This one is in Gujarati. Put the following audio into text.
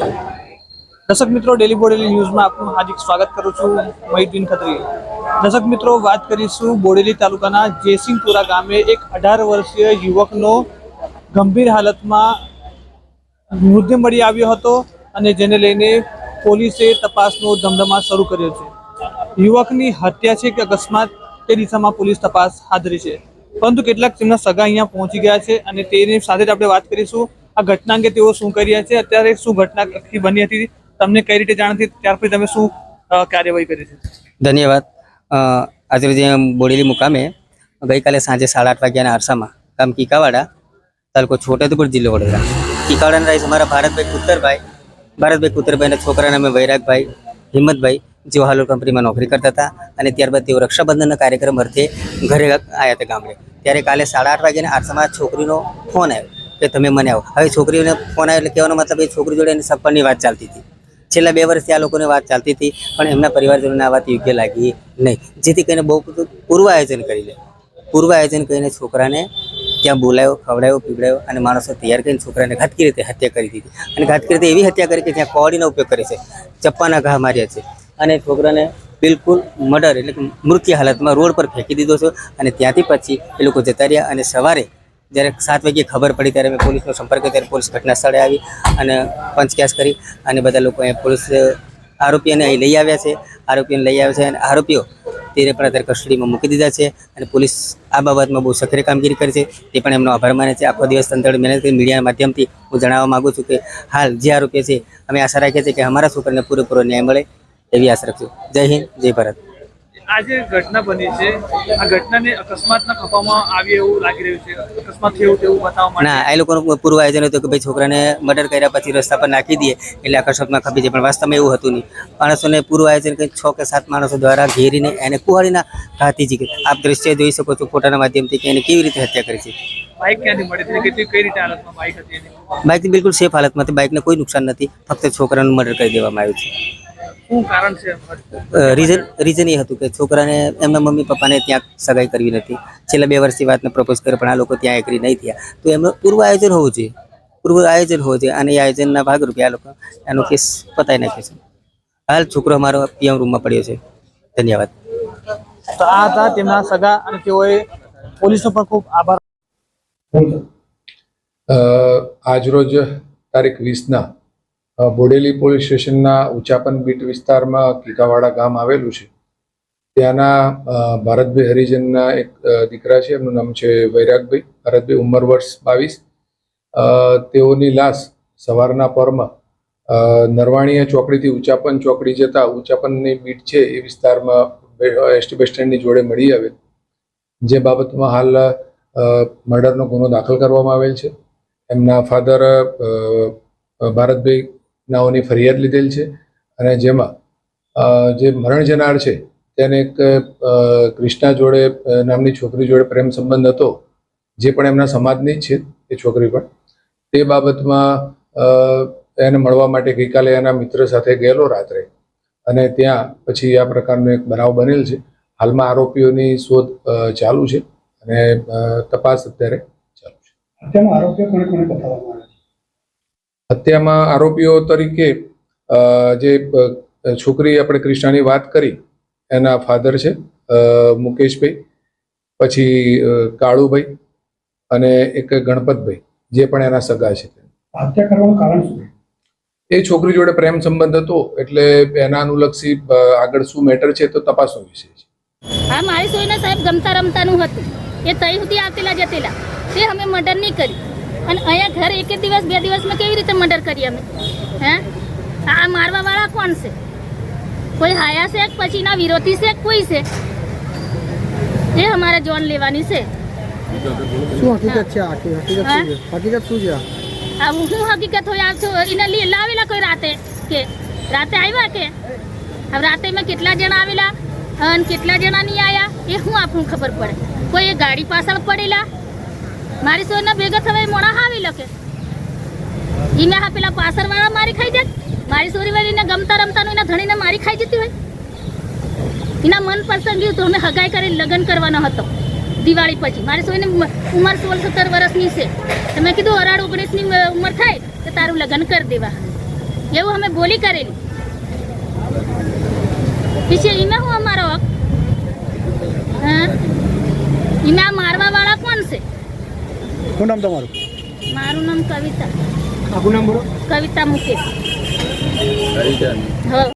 દર્શક મિત્રો ડેલી બોડેલી ન્યૂઝમાં આપનું હાર્દિક સ્વાગત કરું છું મહિદ્દીન ખત્રી. દર્શક મિત્રો, વાત કરીશું બોડેલી તાલુકાના જયસિંહપુરા ગામે એક અઢાર વર્ષીય યુવકનો ગંભીર હાલતમાં મૃત્યુ મળી આવ્યો હતો અને જેને લઈને પોલીસે તપાસનો ધમધમા શરૂ કર્યો છે. યુવકની હત્યા છે કે અકસ્માત તે દિશામાં પોલીસ તપાસ હાથરી છે. પરંતુ કેટલાક તેમના સગા અહીંયા પહોંચી ગયા છે અને તેની સાથે જ આપણે વાત કરીશું આ ઘટના અંગે તેઓ શું કરી રહ્યા છે? અત્યારે શું ઘટના બની હતી? તમને કઈ રીતે જાણ હતી? ત્યાર પછી તમે શું કાર્યવાહી કરી છે? ધન્યવાદ. આજે બોડેલી મુકામે ગઈકાલે સાંજે સાડા આઠ વાગ્યાના આરસામાં ગામ કીકાવાડા તાલુકો છોટાઉદેપુર જિલ્લો વડોદરા. કીકાવાડાના રહીશ અમારા ભારતભાઈ કુત્તરભાઈ ભારતભાઈ કુતરભાઈના છોકરા અમે વૈરાગભાઈ, હિંમતભાઈ, જેઓ હાલોલ કંપનીમાં નોકરી કરતા હતા અને ત્યારબાદ તેઓ રક્ષાબંધનના કાર્યક્રમ અર્થે ઘરે આવ્યા હતા ગામડે. ત્યારે કાલે સાડા આઠ વાગ્યાના આરસામાં છોકરીનો ફોન આવ્યો. કે તમે મને આવો. હવે છોકરીઓને ફોન આવ્યો એટલે કહેવાનો મતલબ એ છોકરી જોડે એની સપનની વાત ચાલતી હતી. છેલ્લા બે વર્ષથી આ લોકોને વાત ચાલતી હતી, પણ એમના પરિવારજનોને આ વાત યોગ્ય લાગી નહીં. જેથી કરીને બહુ બધું પૂર્વ આયોજન કરી લે. પૂર્વ આયોજન કરીને છોકરાને ત્યાં બોલાયો ખવડાવ્યો પીવડાયો અને માણસો તૈયાર કરીને છોકરાને ઘાતકી રીતે હત્યા કરી દીધી. અને ઘાતકી રીતે એવી હત્યા કરી કે જ્યાં કોડીનો ઉપયોગ કરે છે, ચપ્પાના ઘા માર્યા છે. અને છોકરાને બિલકુલ મર્ડર એટલે કે મૃત્યુ હાલતમાં રોડ પર ફેંકી દીધો છે અને ત્યાંથી પછી એ લોકો જતા રહ્યા અને સવારે જ્યારે સાત વાગ્યે ખબર પડી ત્યારે મેં પોલીસનો સંપર્ક કર્યો. ત્યારે પોલીસ ઘટના સ્થળે આવી અને પંચકેસ કરી અને બધા લોકો અહીંયા પોલીસ આરોપીઓને અહીં લઈ આવ્યા છે. આરોપીઓને લઈ આવ્યા છે અને આરોપીઓ તેને પણ અત્યારે કસ્ટડીમાં મૂકી દીધા છે અને પોલીસ આ બાબતમાં બહુ સક્રિય કામગીરી કરી છે. તે પણ એમનો આભાર માને છે. આખો દિવસ તંત્ર મહેનત કરી મીડિયાના માધ્યમથી હું જણાવવા માગું છું કે હાલ જે આરોપીઓ છે, અમે આશા રાખીએ છીએ કે અમારા છોકરાને પૂરેપૂરો ન્યાય મળે એવી આશા રાખશું. જય હિન્દ, જય ભારત. આજે ઘટના બની છે. આ ઘટનાને અકસ્માતના ખપામાં આવી એવું લાગી રહ્યું છે. અકસ્માત થયું તેવું બતાવવા ના એ લોકોનું પૂર્વ આયોજન હતું કે ભાઈ છોકરાને મર્ડર કર્યા પછી રસ્તા પર નાખી દઈએ એટલે અકસ્માતમાં ખપી જાય પણ વાસ્તવમાં એવું હતું નહીં. માણસોને પૂર્વ આયોજન કરી છ કે સાત માણસો દ્વારા ઘેરીને એને કુહાડીના ઘાતી જી આપ દ્રશ્ય જોઈ શકો છો ફોટાના માધ્યમથી કે એને કેવી રીતે હત્યા કરી છે. બાઇક ક્યાંથી મળી હતી કેટલી કઈ રીતે હાલતમાં બાઇક હતી બાઇકની બિલકુલ સેફ હાલતમાં હતી. બાઇકને કોઈ નુકસાન નથી. ફક્ત છોકરાનું મર્ડર કરી દેવામાં આવ્યું છે. શું કારણ છે રીઝન રીઝન એ હતું કે છોકરાને એમના મમ્મી પપ્પાને ત્યાં સગાઈ કરવી નથી. છેલ્લા બે વર્ષથી વાતને પ્રપોઝ કરે પણ આ લોકો ત્યાં એગ્રી નહીં થયા. તો એમનું પૂર્વ આયોજન હોવું જોઈએ. પૂર્વ આયોજન હોવું જોઈએ. અને એ આયોજનના ભાગરૂપે આ લોકો એનો કેસ પતાવી નાખ્યો છે. હાલ છોકરો અમારો પીએમ રૂમમાં પડ્યો છે. ધન્યવાદ. તો આ હતા તેમના સગા અને તેઓએ પોલીસનો પણ ખૂબ આભાર. અ, આજરોજ તારીખ વીસના બોડેલી પોલીસ સ્ટેશનના ઉચાપન બીટ વિસ્તારમાં કીકાવાડા ગામ આવેલું છે. ત્યાંના ભારતભાઈ હરિજનના એક દીકરા છે, એમનું નામ છે વૈરાગભાઈ. ભારતભાઈ ઉંમર વર્ષ બાવીસ. તેઓની લાશ સવારના પરમાં નરવાણીયા ચોકડીથી ઉચાપન ચોકડી જતા ઉચાપનની બીટ છે એ વિસ્તારમાં એસટી બસ સ્ટેન્ડની જોડે મળી આવેલ. જે બાબતમાં હાલ મર્ડરનો ગુનો દાખલ કરવામાં આવેલ છે. એમના ફાધર ભારતભાઈ નાઓની ફરિયાદ લીધેલ છે અને જેમાં જે મરણ જનાર છે, તેને એક ક્રિષ્ના જોડે નામની છોકરી જોડે પ્રેમ સંબંધ હતો, જે પણ એમના સમાજની જ છે, એ છોકરી પણ, તે બાબતમાં એને મળવા માટે ગઈકાલે એના મિત્ર સાથે ગયેલો રાત્રે. અને ત્યાં પછી આ પ્રકારનો એક બનાવ બનેલ છે. હાલમાં આરોપીઓની શોધ ચાલુ છે અને તપાસ અત્યારે ચાલુ છે. આરોપીઓ કોને કોને બતાવવામાં હત્યામાં આરોપીઓ તરીકે જે છોકરી આપણે કૃષ્ણાની વાત કરી એના ફાધર છે મુકેશભાઈ પછી કાળુભાઈ અને એક ગણપતભાઈ જે પણ એના સગા છે. હત્યા કરવાનું કારણ શું? એ છોકરી જોડે પ્રેમ સંબંધ હતો એટલે એના અનુલક્ષી આગળ શું મેટર છે તો તપાસનો વિષય છે. હા મારી સોયના સાહેબ ગમતા રમતાનું હતું. એ તઈ સુધી આવતેલા જતેલા. તે અમે મર્ડર નહીં કરી અને અહીંયા ઘર એક જ દિવસ બે દિવસમાં કેવી રીતે મર્ડર કરી અમે? હે? આ મારવા વાળા કોણ છે? કોઈ હાયા છે કે પછી ના વિરોધી છે કે કોઈ છે? એ અમારે જોન લેવાની છે. શું હકીકત છે આખી હકીકત હા? શું છે? હકીકત શું છે આ? આ હું હકીકત હોય? આ છો એને લી- લાવેલા કોઈ રાતે કે? રાતે આવ્યા કે? હવે રાતે મેં કેટલા જણા આવેલા? અને કેટલા જણા નહીં આવ્યા એ શું આપણું ખબર પડે. કોઈ એ ગાડી પાછળ પડેલા? મારી સોયના ભેગા થવા મોડા હાવી લખે. ઈને હા પેલા પાછળ વાળા મારી ખાઈ જાય મારી સોરી વાળીને ગમતા રમતાનું એના ધણીને મારી ખાઈ જતી હોય. એના મન પસંદ તો અમે હગાઈ કરી લગ્ન કરવાનો હતો. દિવાળી પછી. મારી સોયને ઉંમર સોળ સત્તર વર્ષની છે. તો મેં કીધું અઢાર ઓગણીસની ઉંમર થાય તો તારું લગ્ન કરી દેવા. એવું અમે બોલી કરેલી. પછી એને હું અમારો હક? હા? એના મારવા વાળા કોણ છે? શું નામ તમારું? મારું નામ કવિતા. આખું નામ બોલો. કવિતા મુકેશ. હા.